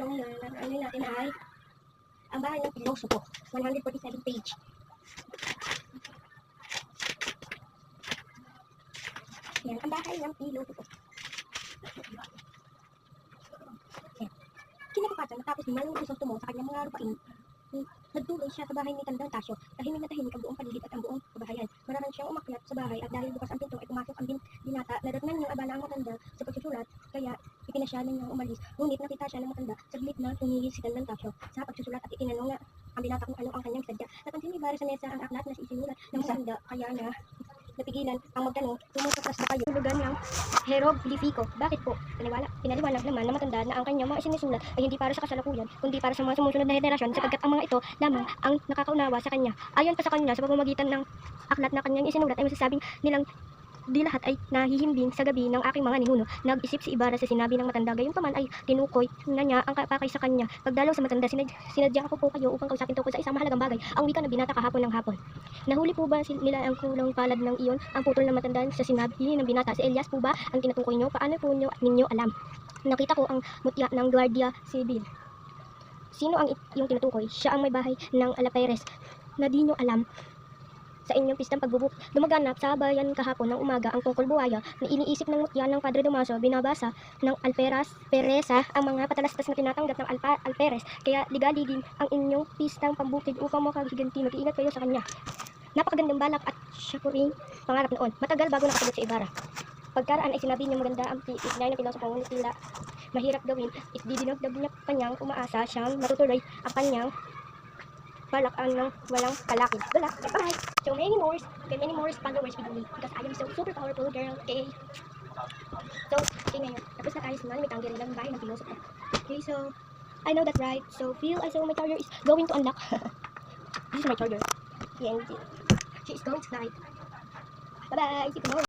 So, na, ano natin ay ang bahay ng piloso po. 147 page. Yan, ang bahay ng piloso po. Yan. Kinabukasan, matapos naman yung isang tumo sa kanyang mga lupain, nagtuloy siya sa bahay ni Tandang Tasyo. Tahimik na tahimik ang buong paligid at ang buong kabahayan. Marami siyang umakyat sa bahay at dahil bukas ang pinto ay pumasok ang bin- binata. Nadatnan niya abala ang matanda sa pagsusulat, kaya ipinasya na niyang umalis. Ngunit nakita siya ng matanda, saglit na tumingin si Tandang Tasyo sa pagsusulat at itinanong na ang binata kung ano ang kanyang sadya. Napansin ni Bara sa mesa ang aklat na isinulat ng matanda, kaya na napigilan ang magtanong tumusok sa kayo tulugan ng hieroglifico. Bakit po? Pinaliwanag, pinaliwanag naman na matanda na ang kanyang mga isinusulat ay hindi para sa kasalukuyan, kundi para sa mga sumusunod na henerasyon sapagkat ang mga ito lamang ang nakakaunawa sa kanya. Ayon pa sa kanya sa pamamagitan ng aklat na kanyang isinulat ay masasabing nilang di lahat ay nahihimbing sa gabi ng aking mga ninuno. Nag-isip si Ibarra sa sinabi ng matanda. Gayong paman ay tinukoy na niya ang pakay sa kanya. Pagdalaw sa matanda, sinad sinadya ko po kayo upang kausapin tungkol sa isang mahalagang bagay. Ang wika na binata kahapon ng hapon. Nahuli po ba nila ang kulang palad ng iyon? Ang putol ng matanda sa sinabi ng binata. Si Elias po ba ang tinutukoy nyo? Paano po nyo, ninyo alam? Nakita ko ang mutya ng Guardia Civil. Sino ang yung tinutukoy? Siya ang may bahay ng Alaperes na di nyo alam sa inyong pistang pagbubuk. Lumaganap sa bayan kahapon ng umaga ang tungkol buhaya na iniisip ng mutya ng Padre Domaso binabasa ng Alperas Peresa ang mga patalastas na tinatanggap ng Alpa, Alperes kaya ligaligin ang inyong pistang pambukid upang makagiganti mag-iingat kayo sa kanya. Napakagandang balak at siya po rin pangarap noon. Matagal bago nakasagot sa Ibarra. Pagkaraan ay sinabi niya maganda ang itinay ng pilosopo ngunit tila mahirap gawin. Itdidinagdag niya pa niyang umaasa siyang matutuloy ang kanyang balak ang ng walang kalakid. Wala. Bye! So many more, okay, many more followers with me because I am so super powerful girl. Okay. So, okay ngayon. Tapos na tayo sa mga mitanggi rin ng bahay ng pilosopo. Okay, so, I know that right. So, feel as though my charger is going to unlock. this is my charger. TNT. She is going to fly. Bye-bye. See you tomorrow.